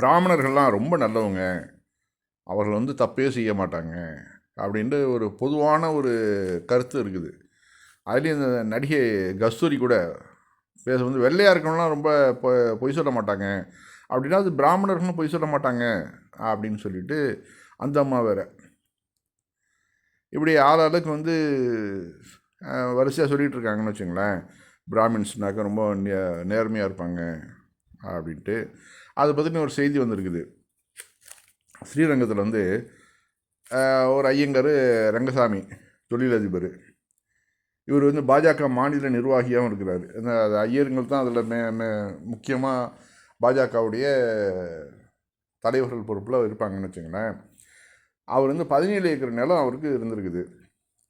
பிராமணர்கள்லாம் ரொம்ப நல்லவங்க. அவர்கள் வந்து தப்பே செய்ய மாட்டாங்க. அப்படின்ட்டு ஒரு பொதுவான ஒரு கருத்து இருக்குது. அதுலேயும் இந்த நடிகை கஸ்தூரி கூட பேச வந்து வெள்ளையாக இருக்கணும்லாம் ரொம்ப பொ- பொய் சொல்ல மாட்டாங்க. அப்படின்னா அது பிராமணர்களும் பொய் சொல்ல மாட்டாங்க. அப்படின்னு சொல்லிட்டு அந்த அம்மா வேறு. இப்படி ஆளாளுக்கு வந்து வரிசையாக சொல்லிகிட்டு இருக்காங்கன்னு வச்சுங்களேன். பிராமின்ஸ்னாக்க ரொம்ப நே நேர்மையாக இருப்பாங்க. அப்படின்ட்டு அதை பற்றின ஒரு செய்தி வந்திருக்குது. ஸ்ரீரங்கத்தில் வந்து ஒரு ஐயங்கார் ரங்கசாமி தொழிலதிபர். இவர் வந்து பாஜக மாநில நிர்வாகியாகவும் இருக்கிறார். இந்த அது ஐயருங்கள் தான் அதில் மே மே முக்கியமாக பாஜகவுடைய தலைவர்கள் பொறுப்பில் இருப்பாங்கன்னு வச்சுங்களேன் அவர் வந்து பதினேழு ஏக்கர் நிலம் அவருக்கு இருந்திருக்குது.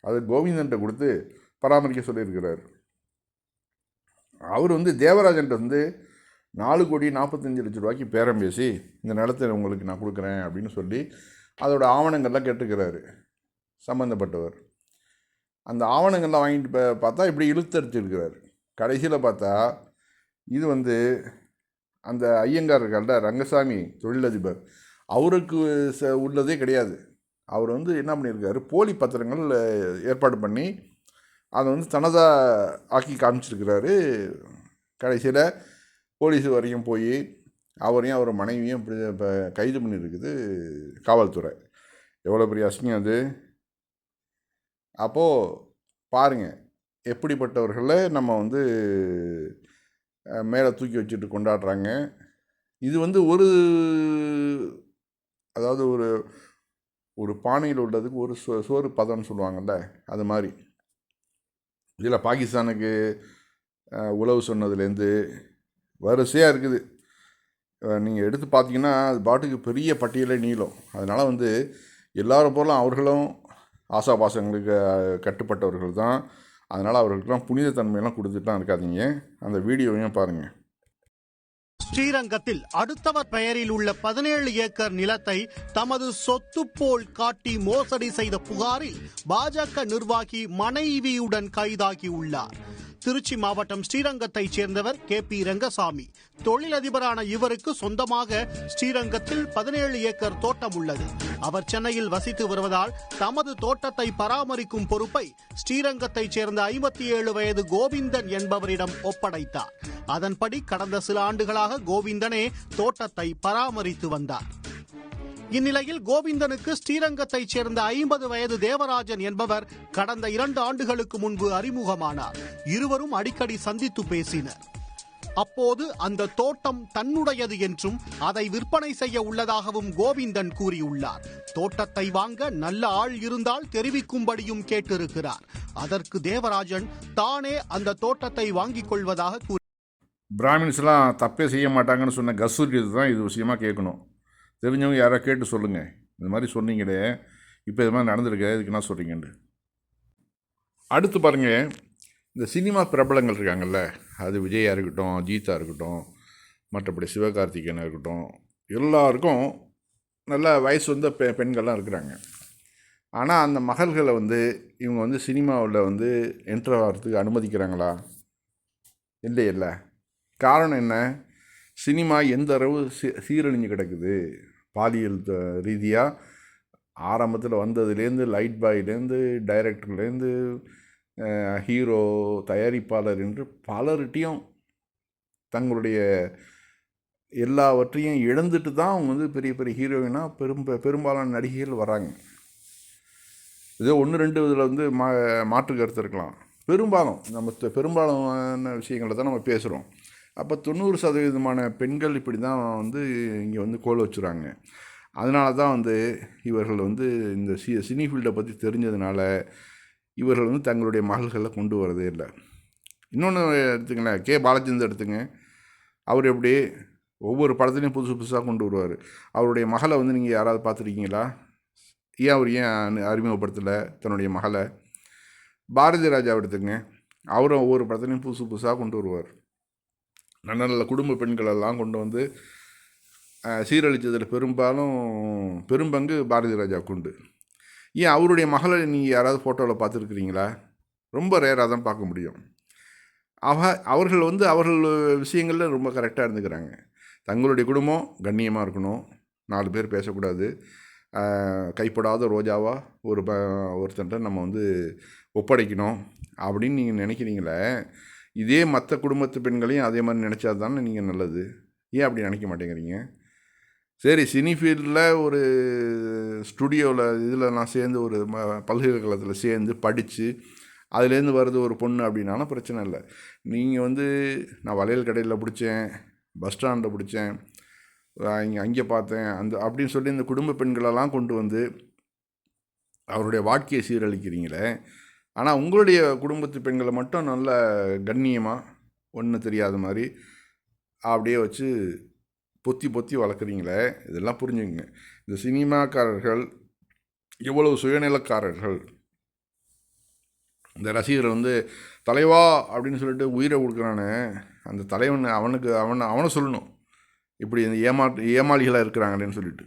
அது கோவிந்தன்ட்ட கொடுத்து பராமரிக்க சொல்லியிருக்கிறார். அவர் வந்து தேவராஜன்ட்ட வந்து நாலு கோடி நாற்பத்தஞ்சு லட்ச ரூபாய்க்கு பேரம் பேசி இந்த நிலத்தை உங்களுக்கு நான் கொடுக்குறேன் அப்படின்னு சொல்லி அதோட ஆவணங்கள்லாம் கேட்டுக்கிறாரு. சம்மந்தப்பட்டவர் அந்த ஆவணங்கள்லாம் வாங்கிட்டு பார்த்தா இப்படி இழுத்தடிச்சிருக்கிறார். கடைசியில் பார்த்தா இது வந்து அந்த ஐயங்கார் இருக்கார்ல ரங்கசாமி தொழிலதிபர். அவருக்கு ச உள்ளதே கிடையாது. அவர் வந்து என்ன பண்ணியிருக்காரு போலி பத்திரங்கள் ஏற்பாடு பண்ணி அதை வந்து தனதாக ஆக்கி காமிச்சிருக்கிறாரு. கடைசியில் போலீஸ் வரையும் போய் அவரையும் அவர் மனைவியும் இப்படி இப்போ கைது பண்ணியிருக்குது காவல்துறை. எவ்வளோ பெரிய அசிங்கம் அது. அப்போது பாருங்கள் எப்படிப்பட்டவர்களை நம்ம வந்து மேலே தூக்கி வச்சுட்டு கொண்டாடுறாங்க. இது வந்து ஒரு அதாவது ஒரு ஒரு பானையில் உள்ளதுக்கு ஒரு சோ சோறு பதம்னு சொல்லுவாங்கள்ல அது மாதிரி. இதில் பாகிஸ்தானுக்கு உழவு சொன்னதுலேருந்து வரிசையாக இருக்குது. நீங்கள் எடுத்து பார்த்தீங்கன்னா அது பாட்டுக்கு பெரிய பட்டியலே நீளம். அதனால் வந்து எல்லாரும் போலும் அவர்களும் ஆசாபாசங்களுக்கு கட்டுப்பட்டவர்கள் தான். அதனால் அவர்களுக்கெல்லாம் புனித தன்மையெல்லாம் கொடுத்துட்டுலாம் இருக்காதீங்க. அந்த வீடியோவையும் பாருங்கள் ஸ்ரீரங்கத்தில் அடுத்தவர் பெயரில் உள்ள பதினேழு ஏக்கர் நிலத்தை தமது சொத்து போல் காட்டி மோசடி செய்த புகாரில் பாஜக நிர்வாகி மனைவியுடன் கைதாகியுள்ளார். திருச்சி மாவட்டம் ஸ்ரீரங்கத்தைச் சேர்ந்தவர் கே பி ரங்கசாமி. தொழிலதிபரான இவருக்கு சொந்தமாக ஸ்ரீரங்கத்தில் பதினேழு ஏக்கர் தோட்டம் உள்ளது. அவர் சென்னையில் வசித்து வருவதால் தமது தோட்டத்தை பராமரிக்கும் பொறுப்பை ஸ்ரீரங்கத்தைச் சேர்ந்த ஐம்பத்தி ஏழு வயது கோவிந்தன் என்பவரிடம் ஒப்படைத்தார். அதன்படி கடந்த சில ஆண்டுகளாக கோவிந்தனே தோட்டத்தை பராமரித்து வந்தார். இந்நிலையில் கோவிந்தனுக்கு ஸ்ரீரங்கத்தைச் சேர்ந்த ஐம்பது வயது தேவராஜன் என்பவர் கடந்த இரண்டு ஆண்டுகளுக்கு முன்பு அறிமுகமானார். இருவரும் அடிக்கடி சந்தித்து பேசினர். அப்போது அந்த தோட்டம் தன்னுடையது என்றும் அதை விற்பனை செய்ய உள்ளதாகவும் கோவிந்தன் கூறியுள்ளார். தோட்டத்தை வாங்க நல்ல ஆள் இருந்தால் தெரிவிக்கும்படியும் கேட்டிருக்கிறார். அதற்கு தேவராஜன் தானே அந்த தோட்டத்தை வாங்கிக் கொள்வதாக கூறி பிராமின்ஸ்லாம் தப்பே செய்ய மாட்டாங்கன்னு சொன்ன கஸ்தூரி தான் இது விஷயமா கேட்கணும். தெரிஞ்சவங்க யாராவது கேட்டு சொல்லுங்கள் இந்த மாதிரி சொன்னீங்களே இப்போ இது மாதிரி நடந்திருக்கு இதுக்கு என்ன சொல்கிறீங்கன்னு அடுத்து பாருங்கள் இந்த சினிமா பிரபலங்கள் இருக்காங்கல்ல அது விஜயாக இருக்கட்டும் அஜித்தா இருக்கட்டும் மற்றபடி சிவகார்த்திகேயனாக இருக்கட்டும் எல்லாருக்கும் நல்ல வயசு வந்த பெ பெண்கள்லாம் இருக்கிறாங்க. ஆனால் அந்த மகள்களை வந்து இவங்க வந்து சினிமாவில் வந்து என்ட்ரு ஆகிறதுக்கு அனுமதிக்கிறாங்களா? இல்லை இல்லை. காரணம் என்ன? சினிமா எந்த அளவு சீ சீரழிஞ்சு கிடக்குது? பாலியல் ரீதியாக ஆரம்பத்தில் வந்ததுலேருந்து லைட் பாய்லேருந்து டைரக்டர்லேருந்து ஹீரோ தயாரிப்பாளர் என்று பலர்கிட்டையும் தங்களுடைய எல்லாவற்றையும் இழந்துட்டு தான் அவங்க வந்து பெரிய பெரிய ஹீரோயினாக பெரும் பெரும்பாலான நடிகைகள் வராங்க. இதோ ஒன்று ரெண்டு இதில் வந்து மா மாற்று கருத்து இருக்கலாம். பெரும்பாலும் நம்ம பெரும்பாலான விஷயங்களை தான் நம்ம பேசுகிறோம் அப்போ தொண்ணூறு சதவீதமான பெண்கள் இப்படி தான் வந்து இங்கே வந்து கோல் வச்சுறாங்க. அதனால தான் வந்து இவர்கள் வந்து இந்த சி சினி ஃபீல்டை பற்றி தெரிஞ்சதுனால இவர்கள் வந்து தங்களுடைய மகள்களை கொண்டு வரதே இல்லை. இன்னொன்று எடுத்துங்களேன் கே. பாலச்சந்தர் எடுத்துங்க. அவர் எப்படி ஒவ்வொரு படத்துலையும் புதுசு புதுசாக கொண்டு வருவார். அவருடைய மகளை வந்து நீங்கள் யாராவது பார்த்துருக்கீங்களா? ஏன் அவர் ஏன் அனு- அறிமுகப்படுத்தலை தன்னுடைய மகளை? பாரதி ராஜா எடுத்துங்க அவரும் ஒவ்வொரு படத்துலையும் புதுசு புதுசாக கொண்டு வருவார். நல்ல நல்ல குடும்ப பெண்களெல்லாம் கொண்டு வந்து சீரழித்ததில் பெரும்பாலும் பெரும்பங்கு பாரதி ராஜாவுக்கு உண்டு. ஏன் அவருடைய மகளை நீங்கள் யாராவது ஃபோட்டோவில் பார்த்துருக்குறீங்களா? ரொம்ப ரேராக தான் பார்க்க முடியும். அவ அவர்கள் வந்து அவர்கள் விஷயங்களில் ரொம்ப கரெக்டாக இருந்துக்கிறாங்க. தங்களுடைய குடும்பம் கண்ணியமாக இருக்கணும். நாலு பேர் பேசக்கூடாது. கைப்படாத ரோஜாவாக ஒரு ப ஒருத்தன்ட்ட நம்ம வந்து ஒப்படைக்கணும் அப்படின்னு நீங்கள் நினைக்கிறீங்களே இதே மற்ற குடும்பத்து பெண்களையும் அதே மாதிரி நினச்சா தானே நீங்கள் நல்லது. ஏன் அப்படி நினைக்க மாட்டேங்கிறீங்க? சரி சினி ஃபீல்டில் ஒரு ஸ்டுடியோவில் இதில் நான் சேர்ந்து ஒரு ம பல்கலைக்கழகத்தில் சேர்ந்து படித்து அதுலேருந்து வருது ஒரு பொண்ணு அப்படின்னாலும் பிரச்சனை இல்லை. நீங்கள் வந்து நான் வளையல் கடையில் பிடிச்சேன் பஸ் ஸ்டாண்டில் பிடிச்சேன் இங்கே அங்கே பார்த்தேன் அந்த அப்படின்னு சொல்லி இந்த குடும்ப பெண்களெல்லாம் கொண்டு வந்து அவருடைய வாழ்க்கையை சீரழிக்கிறீங்களே ஆனால் உங்களுடைய குடும்பத்து பெண்களை மட்டும் நல்ல கண்ணியமாக ஒன்று தெரியாத மாதிரி அப்படியே வச்சு பொத்தி பொத்தி வளர்க்குறீங்களே இதெல்லாம் புரிஞ்சுங்க இந்த சினிமாக்காரர்கள் எவ்வளவு சுயநலக்காரர்கள். இந்த ரசிகர் வந்து தலைவா அப்படின்னு சொல்லிட்டு உயிரை கொடுக்குறானே அந்த தலைவன் அவனுக்கு அவனை அவனை சொல்லணும். இப்படி இந்த ஏமா ஏமாளிகளாக இருக்கிறாங்களேன்னு சொல்லிட்டு.